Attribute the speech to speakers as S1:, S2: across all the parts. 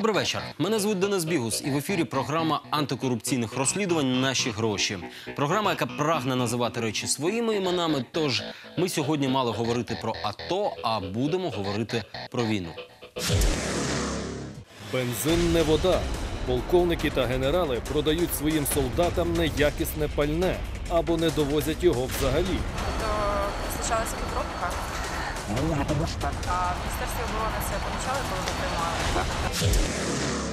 S1: Добрий вечір. Мене звуть Денис Бігус, і в ефірі програма антикорупційних розслідувань Наші гроші. Програма, яка прагне називати речі своїми іменами. Тож ми сьогодні мали говорити про АТО, а будемо говорити про війну.
S2: Бензин не вода. Полковники та генерали продають своїм солдатам неякісне пальне або не довозять його взагалі.
S3: Тобто постачалася підробка. А в Міністерстві оборони це помічали, коли ви приймали?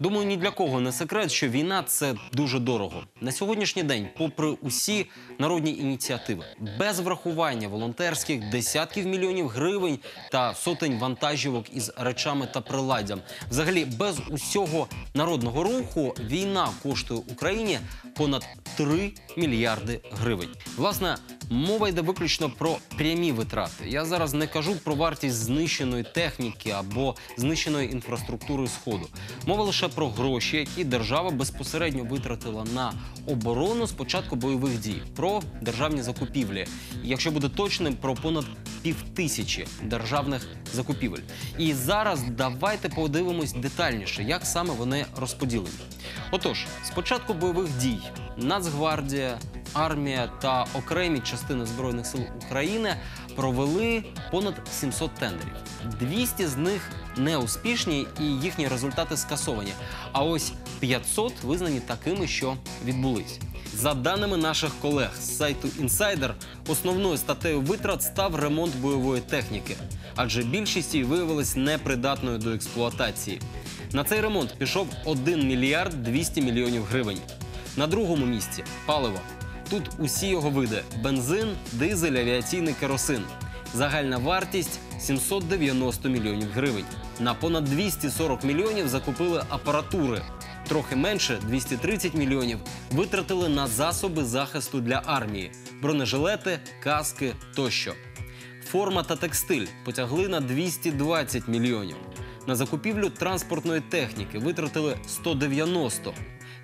S1: Думаю, ні для кого не секрет, що війна це дуже дорого. На сьогоднішній день, попри усі народні ініціативи, без врахування волонтерських десятків мільйонів гривень та сотень вантажівок із речами та приладдям, взагалі без усього народного руху, війна коштує Україні понад 3 мільярди гривень. Власне, мова йде виключно про прямі витрати. Я зараз не кажу про вартість знищеної техніки або знищеної інфраструктури сходу. Мова лише про гроші, які держава безпосередньо витратила на оборону з початку бойових дій, про державні закупівлі. Якщо буде точним, про понад півтисячі державних закупівель. І зараз давайте подивимось детальніше, як саме вони розподілені. Отож, з початку бойових дій Нацгвардія, армія та окремі частини збройних сил України провели понад 700 тендерів. 200 з них неуспішні і їхні результати скасовані. А ось 500 визнані такими, що відбулись. За даними наших колег з сайту Insider, основною статтею витрат став ремонт бойової техніки, адже більшість її виявилась непридатною до експлуатації. На цей ремонт пішов 1 мільярд 200 мільйонів гривень. На другому місці паливо. Тут усі його види: бензин, дизель, авіаційний керосин. Загальна вартість 790 мільйонів гривень. На понад 240 мільйонів закупили апаратури. Трохи менше 230 мільйонів витратили на засоби захисту для армії, бронежилети, каски тощо. Форма та текстиль потягли на 220 мільйонів. На закупівлю транспортної техніки витратили 190.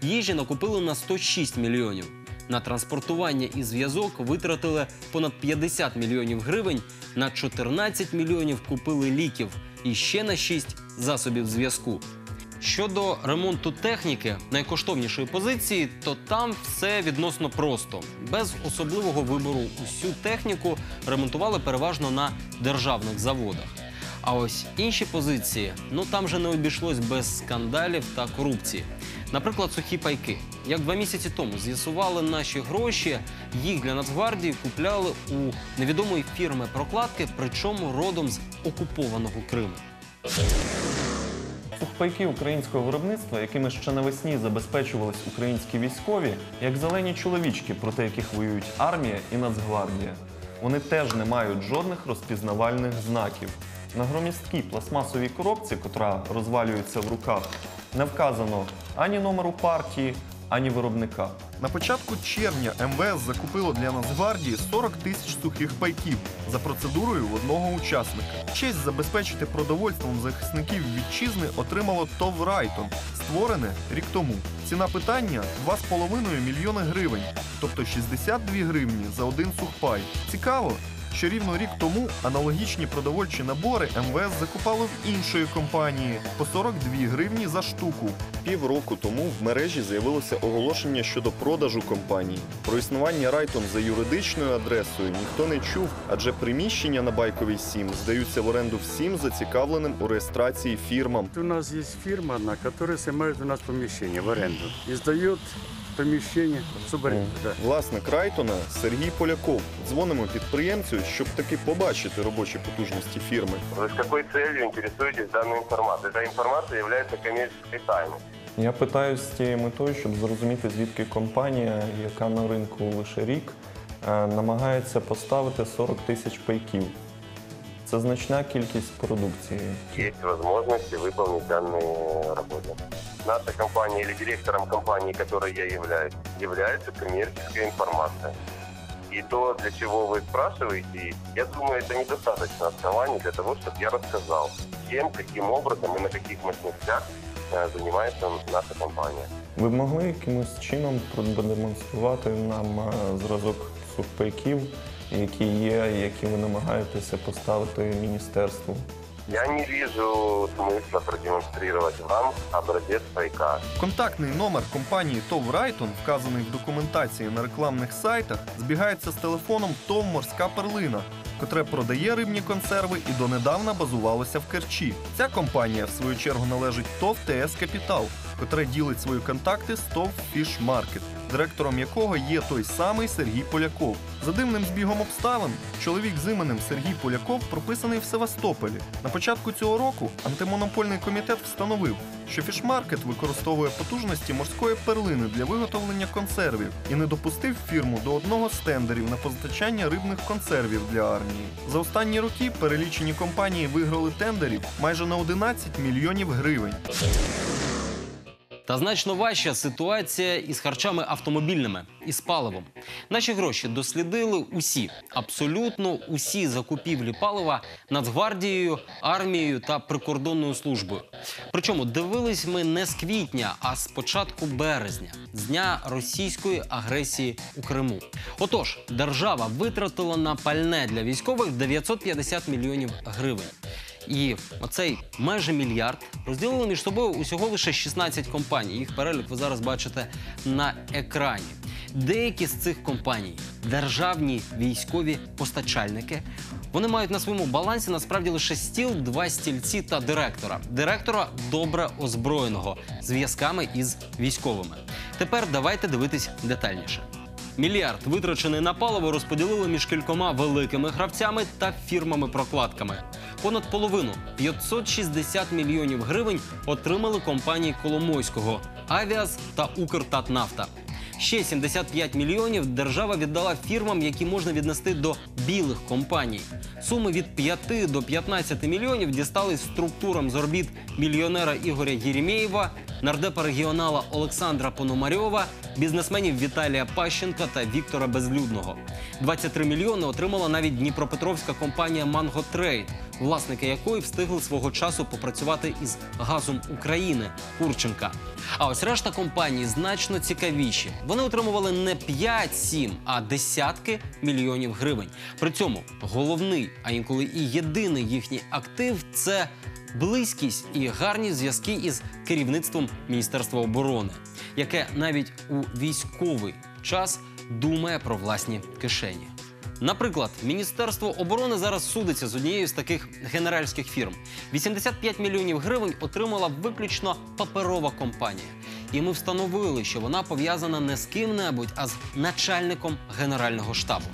S1: Їжі накупили на 106 мільйонів. На транспортування і зв'язок витратили понад 50 мільйонів гривень. На 14 мільйонів купили ліків і ще на 6 засобів зв'язку. Щодо ремонту техніки найкоштовнішої позиції, то там все відносно просто. Без особливого вибору усю техніку ремонтували переважно на державних заводах. А ось інші позиції, ну там же не обійшлось без скандалів та корупції. Наприклад, сухі пайки. Як два місяці тому з'ясували наші гроші, їх для Нацгвардії купляли у невідомої фірми прокладки, причому родом з окупованого Криму.
S4: Сухпайки українського виробництва, якими ще навесні забезпечувались українські військові, як зелені чоловічки, проти яких воюють армія і Нацгвардія. Вони теж не мають жодних розпізнавальних знаків. На громісткій пластмасовій коробці, котра розвалюється в руках, не вказано ані номеру партії, ані виробника.
S5: На початку червня МВС закупило для Нацгвардії 40 тисяч сухих пайків за процедурою в одного учасника. Честь забезпечити продовольством захисників вітчизни отримало ТОВ Райтон, створене рік тому. Ціна питання 2,5 мільйони гривень, тобто 62 гривні за один сухпай. Цікаво, що рівно рік тому аналогічні продовольчі набори МВС закупали в іншої компанії по 42 гривні за штуку. Півроку тому в мережі з'явилося оголошення щодо продажу компанії. Про існування Райтон за юридичною адресою ніхто не чув, адже приміщення на Байковій 7 здаються в оренду всім зацікавленим у реєстрації фірмам.
S6: У нас есть фирма одна, которая снимает у нас помещение в аренду и сдает помещение в субаренду. Да.
S5: Власник Райтона Сергій Поляков. Дзвонимо підприємцю, щоб таки побачити робочі потужності фірми.
S7: Вы с какой целью интересуетесь данной информацией? Эта информация является коммерческой тайной.
S4: Я питаюсь з тією метою, щоб зрозуміти, звідки компанія, яка на ринку лише рік, е, намагається поставити 40 тисяч пайків. Це значна кількість продукції.
S7: Есть возможность выполнить данные работы. Наша компания или директором компании, которой я являюсь, является коммерческая информация. И то, для чего вы спрашиваете, я думаю, это недостаточно оснований для того, чтобы я рассказал, чем, каким образом и на каких мощностях э, занимается наша компания.
S4: Ви б могли якимось чином продемонструвати нам е, зразок сухпайків, які є, які ви намагаєтеся поставити міністерству?
S7: Я не вижу смысла продемонстрировать вам образец пайка.
S5: Контактний номер компанії ТОВ Райтон, вказаний в документації на рекламних сайтах, збігається з телефоном ТОВ Морська перлина, котре продає рибні консерви і донедавна базувалося в Керчі. Ця компанія, в свою чергу, належить ТОВ ТС Капітал, котре ділить свої контакти з ТОВ Фіш Маркет, директором якого є той самий Сергій Поляков. За дивним збігом обставин, чоловік з іменем Сергій Поляков прописаний в Севастополі. На початку цього року антимонопольний комітет встановив, що фішмаркет використовує потужності морської перлини для виготовлення консервів і не допустив фірму до одного з тендерів на постачання рибних консервів для армії. За останні роки перелічені компанії виграли тендерів майже на 11 мільйонів гривень.
S1: Та значно важча ситуація із харчами автомобільними і з паливом. Наші гроші дослідили усі, абсолютно усі закупівлі палива Нацгвардією, армією та прикордонною службою. Причому дивились ми не з квітня, а з початку березня, з дня російської агресії у Криму. Отож, держава витратила на пальне для військових 950 мільйонів гривень. І оцей майже мільярд розділили між собою усього лише 16 компаній. Їх перелік ви зараз бачите на екрані. Деякі з цих компаній державні військові постачальники. Вони мають на своєму балансі насправді лише стіл, два стільці та директора. Директора добре озброєного зв'язками із військовими. Тепер давайте дивитись детальніше. Мільярд, витрачений на паливо, розподілили між кількома великими гравцями та фірмами-прокладками. Понад половину 560 мільйонів гривень отримали компанії Коломойського Авіас та Укртатнафта. Ще 75 мільйонів держава віддала фірмам, які можна віднести до білих компаній. Суми від 5 до 15 мільйонів дістались структурам з орбіт мільйонера Ігоря Єремєєва, нардепа регіонала Олександра Пономарьова, бізнесменів Віталія Пащенка та Віктора Безлюдного. 23 мільйони отримала навіть дніпропетровська компанія Манго Трейд, власники якої встигли свого часу попрацювати із газом України Курченка. А ось решта компаній значно цікавіші. Вони отримували не 5-7, а десятки мільйонів гривень. При цьому головний, а інколи і єдиний їхній актив це близькість і гарні зв'язки із керівництвом Міністерства оборони, яке навіть у військовий час думає про власні кишені. Наприклад, Міністерство оборони зараз судиться з однією з таких генеральських фірм. 85 мільйонів гривень отримала виключно паперова компанія. І ми встановили, що вона пов'язана не з ким-небудь, а з начальником генерального штабу.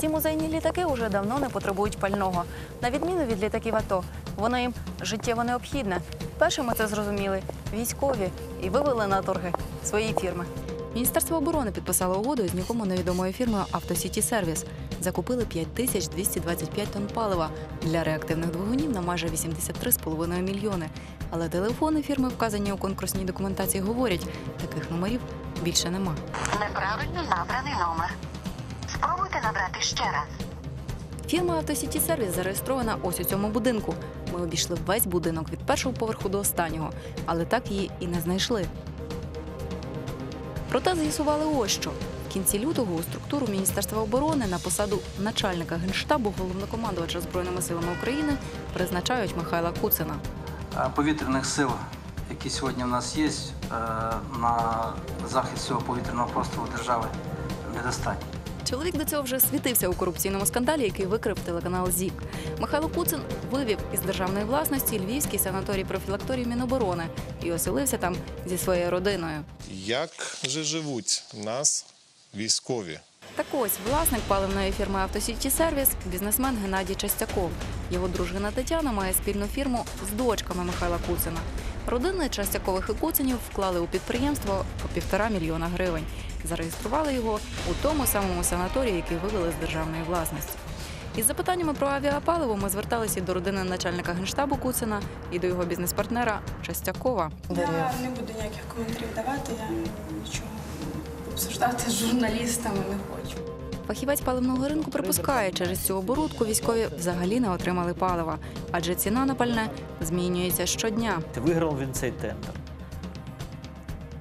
S3: Ці музейні літаки вже давно не потребують пального. На відміну від літаків АТО, воно їм життєво необхідне. Першими це зрозуміли військові і вивели на торги свої фірми. Міністерство оборони підписало угоду з нікому невідомою фірмою Автосіті Сервіс. Закупили 5225 тонн палива для реактивних двигунів на майже 83,5 мільйони. Але телефони фірми, вказані у конкурсній документації, говорять, таких номерів більше нема.
S8: Неправильно набраний номер. Спробуйте набрати ще раз.
S3: Фірма Автосіті Сервіс зареєстрована ось у цьому будинку. Ми обійшли весь будинок від першого поверху до останнього, але так її і не знайшли. Проте з'ясували ось що. В кінці лютого у структуру Міністерства оборони на посаду начальника генштабу головнокомандувача Збройними силами України призначають Михайла Куцина.
S9: Е, повітряних сил, які сьогодні в нас є, е, на захист цього повітряного простору держави недостатньо.
S3: Чоловік до цього вже світився у корупційному скандалі, який викрив телеканал ЗІК. Михайло Куцин вивів із державної власності львівський санаторій профілакторій Міноборони і оселився там зі своєю родиною.
S10: Як же живуть в нас військові?
S3: Так ось власник паливної фірми Автосіті Сервіс бізнесмен Геннадій Частяков. Його дружина Тетяна має спільну фірму з дочками Михайла Куцина. Родини Частякових і Куцинів вклали у підприємство по півтора мільйона гривень. Зареєстрували його у тому самому санаторії, який вивели з державної власності. Із запитаннями про авіапаливо ми зверталися до родини начальника генштабу Куцина і до його бізнес-партнера Частякова.
S11: Я не буду ніяких коментарів давати, я нічого обсуждати з журналістами не хочу.
S3: Фахівець паливного ринку припускає, через цю оборудку військові взагалі не отримали палива, адже ціна на пальне змінюється щодня.
S12: Виграв він цей тендер.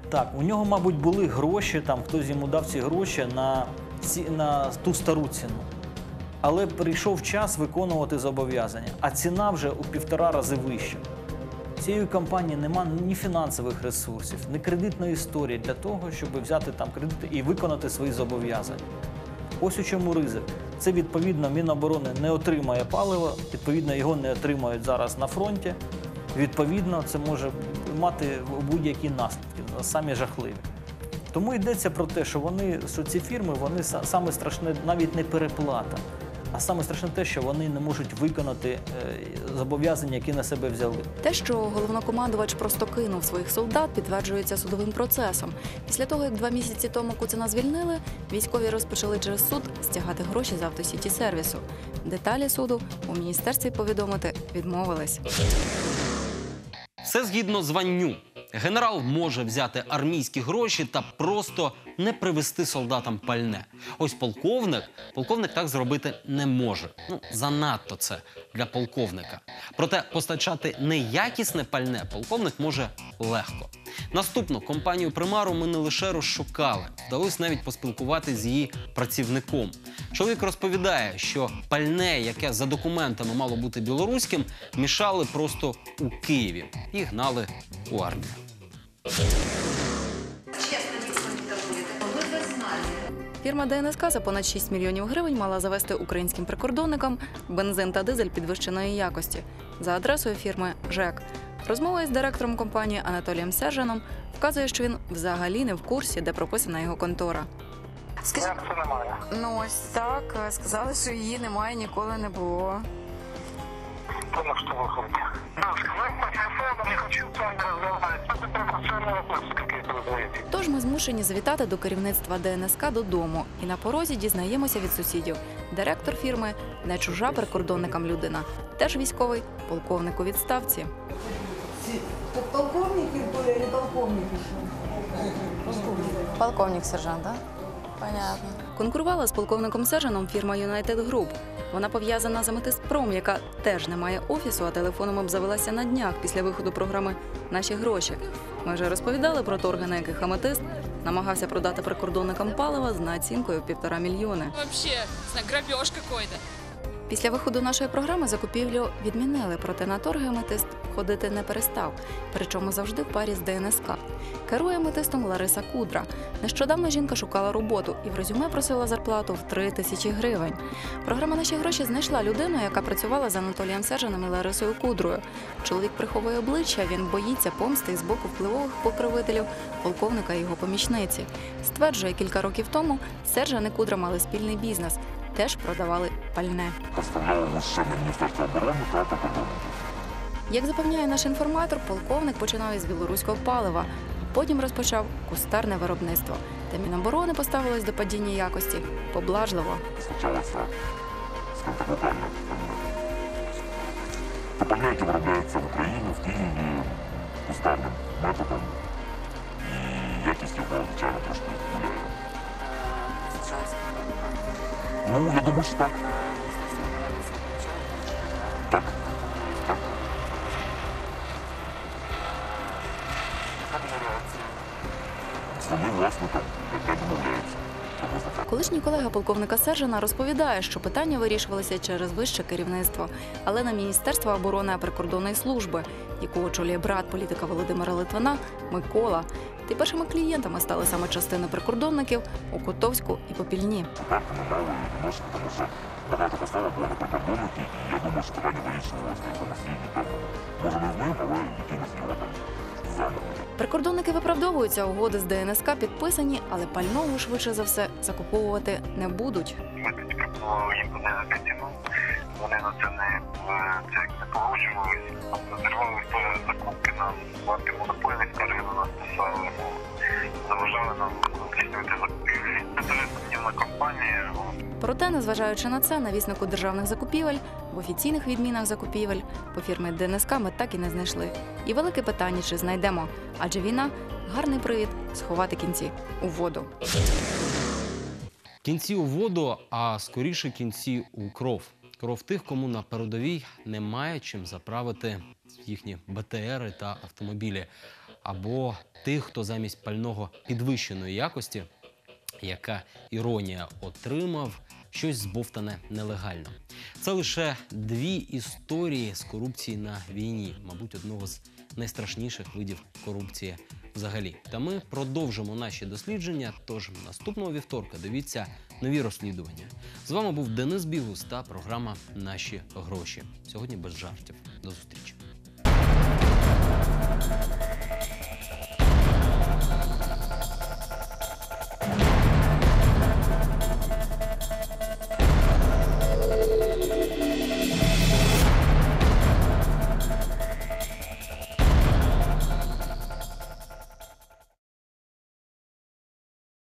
S12: Так, у нього, мабуть, були гроші, там хтось йому дав ці гроші на, ці, на ту стару ціну. Але прийшов час виконувати зобов'язання, а ціна вже у півтора рази вища. Цієї компанії немає ні фінансових ресурсів, ні кредитної історії для того, щоб взяти там кредити і виконати свої зобов'язання. Ось у чому ризик. Це відповідно Міноборони не отримає паливо, відповідно, його не отримають зараз на фронті. Відповідно, це може мати будь-які наслідки, самі жахливі. Тому йдеться про те, що вони, що ці фірми, вони саме страшне навіть не переплата, а саме страшне те, що вони не можуть виконати зобов'язання, які на себе взяли.
S3: Те, що головнокомандувач просто кинув своїх солдат, підтверджується судовим процесом. Після того, як два місяці тому Куцина звільнили, військові розпочали через суд стягати гроші з автосіті сервісу. Деталі суду у міністерстві повідомити відмовились.
S1: Все згідно званню. Генерал може взяти армійські гроші та просто не привезти солдатам пальне. Ось полковник, полковник так зробити не може. Ну занадто це для полковника. Проте постачати неякісне пальне полковник може легко. Наступну компанію Примару ми не лише розшукали, вдалося навіть поспілкуватися з її працівником. Чоловік розповідає, що пальне, яке за документами мало бути білоруським, мішали просто у Києві і гнали у армію.
S3: Фірма ДНСК за понад 6 мільйонів гривень мала завести українським прикордонникам бензин та дизель підвищеної якості за адресою фірми ЖЕК. Розмова із директором компанії Анатолієм Сержаном вказує, що він взагалі не в курсі, де прописана його контора.
S13: Скажіть,
S3: Ну ось так сказали, що її немає, ніколи не було.
S13: Понял, что вы хотите. Да, сказать по телефону не хочу с вами разговаривать. Это провокационные вопросы какие-то задаете.
S3: Тож ми змушені завітати до керівництва ДНСК додому і на порозі дізнаємося від сусідів. Директор фірми не чужа прикордонникам людина, теж військовий полковник у відставці.
S14: Полковники были или полковники?
S3: Полковник сержант, так? Понятно. Конкурувала з полковником Сержаном фірма United Group. Вона пов'язана з Аметистпром, яка теж не має офісу, а телефоном обзавелася на днях після виходу програми Наші гроші. Ми вже розповідали про торги, на яких Аметист намагався продати прикордонникам палива з націнкою півтора мільйони.
S15: Вообще, не знаю, грабеж.
S3: Після виходу нашої програми закупівлю відмінили, проте на торги аметист ходити не перестав, причому завжди в парі з ДНСК. Керує аметистом Лариса Кудра. Нещодавно жінка шукала роботу і в резюме просила зарплату в 3 тисячі гривень. Програма наші гроші знайшла людину, яка працювала з Анатолієм Сержаном і Ларисою Кудрою. Чоловік приховує обличчя, він боїться помсти з боку впливових покровителів полковника і його помічниці. Стверджує, кілька років тому Сержан і Кудра мали спільний бізнес, теж продавали пальне.
S16: Поставляли лише на Міністерство оборони та прикордонників.
S3: Як запевняє наш інформатор, полковник починав із білоруського палива, потім розпочав кустарне виробництво. Та Міноборони поставилось до падіння якості поблажливо.
S16: Пальне. Це пальне, яке виробляється в Україні, в Києві, кустарним методом. І якість його, звичайно, трошки гуляє. Ну, я думаю, що. Так.
S3: Колишній колега полковника Сержана розповідає, що питання вирішувалися через вище керівництво, але на Міністерство оборони прикордонної служби, яку очолює брат політика Володимира Литвина Микола. Й першими клієнтами стали саме частини прикордонників у Котовську і Попільні.
S16: Я думаю, що питання вирішувалося. Може не ним, але якимось його.
S3: Прикордонники виправдовуються, угоди з ДНСК підписані, але пального швидше за все закуповувати не будуть.
S13: Ми тоді пропонували їм понизити ціну. Вони на це не, в- це не погоджувались. Зривали теж закупки нам банки монопольних скарги на нас писали, ну, заважали нам здійснювати закупівлі. Це дуже сумнівна компанія.
S3: Проте, незважаючи на це, навіснику державних закупівель в офіційних відмінах закупівель по фірмі ДНСК ми так і не знайшли. І велике питання, чи знайдемо, адже війна гарний привід сховати кінці у воду.
S1: Кінці у воду, а скоріше кінці у кров. Кров тих, кому на передовій немає чим заправити їхні БТРи та автомобілі, або тих, хто замість пального підвищеної якості яка іронія отримав щось збовтане нелегально. Це лише дві історії з корупції на війні, мабуть, одного з найстрашніших видів корупції взагалі. Та ми продовжимо наші дослідження. Тож наступного вівторка дивіться нові розслідування. З вами був Денис Бігус та програма Наші гроші. Сьогодні без жартів. До зустрічі.